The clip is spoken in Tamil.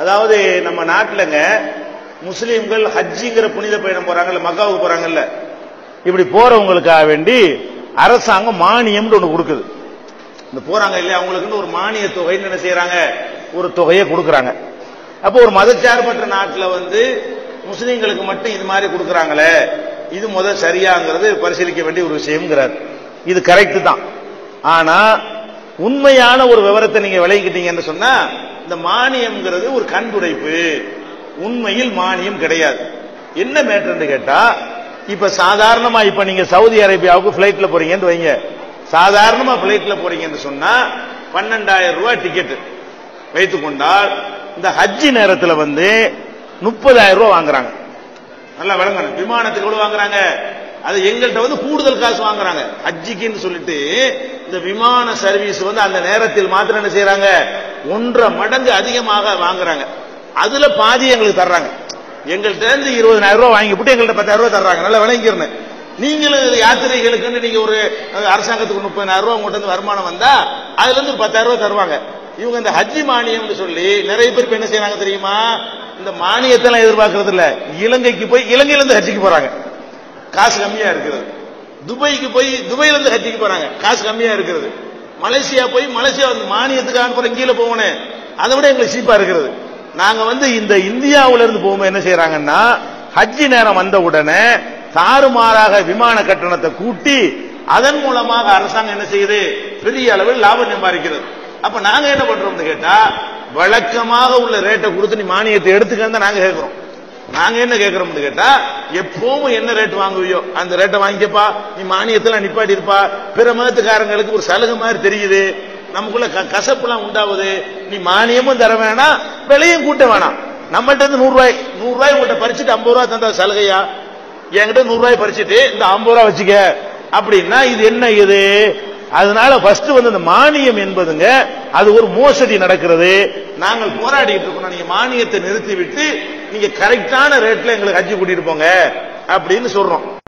அதாவது நம்ம நாட்டிலங்க முஸ்லீம்கள் ஹஜ்ஜிங்கிற புனித பயணம் போறாங்கல்ல மக்காவுக்கு போறாங்கல்ல. இப்படி போறவங்களுக்காக வேண்டி அரசாங்கம் மானியம்னு ஒண்ணு கொடுக்குது. இந்த போறாங்க இல்லையா அவங்களுக்குன்னு ஒரு மானிய தொகைன்னு என்ன செய்யறாங்க? ஒரு தொகையை கொடுக்குறாங்க. அப்போ ஒரு மதச்சார்பற்ற நாட்டில் வந்து முஸ்லீம்களுக்கு மட்டும் இது மாதிரி கொடுக்குறாங்களே இது முதல் சரியாங்கிறது பரிசீலிக்க வேண்டிய ஒரு விஷயம்ங்கிறார். இது கரெக்ட் தான். ஆனா உண்மையான ஒரு விவரத்தை நீங்க விளையிக்கிட்டீங்கன்னு சொன்னா இந்த மானியம்ங்கிறது ஒரு கண்துடைப்பு. உண்மையில் மானியம் கிடையாது. என்ன மேட்டர்னு கேட்டா இப்ப சாதாரணமா இப்ப நீங்க சவுதி அரேபியாவுக்கு பிளைட்ல போறீங்கன்னு வைங்க. சாதாரணமா பிளைட்ல போறீங்கன்னு சொன்னா பன்னெண்டாயிரம் ரூபாய் டிக்கெட் வைத்துக் கொண்டால் இந்த ஹஜ்ஜி நேரத்தில் வந்து முப்பதாயிரம் ரூபாய் வாங்குறாங்க. நல்லா விளங்கணும். விமானத்துக்கு எவ்வளவு வாங்குறாங்க? அது எங்கள்கிட்ட வந்து கூடுதல் காசு வாங்குறாங்க. ஹஜ்ஜிக்குன்னு சொல்லிட்டு இந்த விமான சர்வீஸ் வந்து அந்த நேரத்தில் மாத்திரம் என்ன செய்யறாங்க ஒன்றரை மடங்கு அதிகமாக வாங்குறாங்க. அதுல பாதி எங்களுக்கு தர்றாங்க. எங்கள்கிட்ட இருந்து இருபதாயிரம் ரூபாய் வாங்கி போட்டு எங்கள்கிட்ட பத்தாயிரம் ரூபாய் தர்றாங்க. நல்லா விளங்கிக்கிறேன் நீங்களும் யாத்திரைகளுக்குன்னு நீங்க ஒரு அரசாங்கத்துக்கு முப்பதாயிரம் ரூபாய் உங்கள்கிட்ட இருந்து வருமானம் வந்தா அதுல இருந்து ஒரு பத்தாயிரம் ரூபாய் தருவாங்க. இவங்க இந்த ஹஜ்ஜி மானியம்னு சொல்லி நிறைய பேர் என்ன செய்யறாங்க தெரியுமா? இந்த மானியத்தெல்லாம் எதிர்பார்க்கறது இல்ல. இலங்கைக்கு போய் இலங்கையிலிருந்து ஹஜ்ஜிக்கு போறாங்க. காசு கம்மியா இருக்கிறது. துபாய்க்கு போய் துபாயிலிருந்து ஹஜ்ஜிக்கு போறாங்க. காசு கம்மியா இருக்கிறது. மலேசியா போய் மலேசியா வந்து மானியத்துக்கு அனுப்புற கீழே போகணும் அதை விட எங்களுக்கு சீப்பா இருக்கிறது நாங்க வந்து இந்த இந்தியாவில இருந்து போகும்போது என்ன செய்யறாங்கன்னா ஹஜ்ஜி நேரம் வந்த உடனே தாறுமாறாக விமான கட்டணத்தை கூட்டி அதன் மூலமாக அரசாங்கம் என்ன செய்யுது? பெரிய அளவில் லாபம் சம்பாதிக்கிறது. அப்ப நாங்க என்ன பண்றோம்னு கேட்டா வழக்கமாக உள்ள ரேட்டை கொடுத்து நீ மானியத்தை எடுத்துக்கன்னு தான் நாங்க கேட்கிறோம். நாங்க என்ன கேட்கிறோம்னு கேட்டா எப்பவும் என்ன ரேட் வாங்குவியோ அந்த ரேட்டை வாங்கிக்கப்பா. நீ மானியத்துல நிப்பாட்டி இருப்பா. பிற மதத்துக்காரங்களுக்கு ஒரு சலுகை மாதிரி தெரியுது. நமக்குள்ள க- கசப்புலாம் உண்டாகுது. நீ மானியமும் தர வேணாம் விலையும் கூட்ட வேணாம். நம்மகிட்ட இருந்து நூறு ரூபாய் நூறு ரூபாய் உங்கள்கிட்ட பறிச்சுட்டு ஐம்பது ரூபாய் தந்தா சலுகையா? என்கிட்ட நூறு ரூபாய் பறிச்சுட்டு இந்த ஐம்பது ரூபாய் வச்சுக்க. அப்படின்னா இது என்ன இது? அதனால ஃபர்ஸ்ட் வந்து இந்த மானியம் என்பதுங்க அது ஒரு மோசடி நடக்கிறது. நாங்கள் போராடிட்டு இருக்கோம். நீங்க மானியத்தை நிறுத்தி விட்டு நீங்க கரெக்டான ரேட்ல எங்களுக்கு அஞ்சு கூட்டிட்டு போங்க அப்படின்னு சொல்றோம்.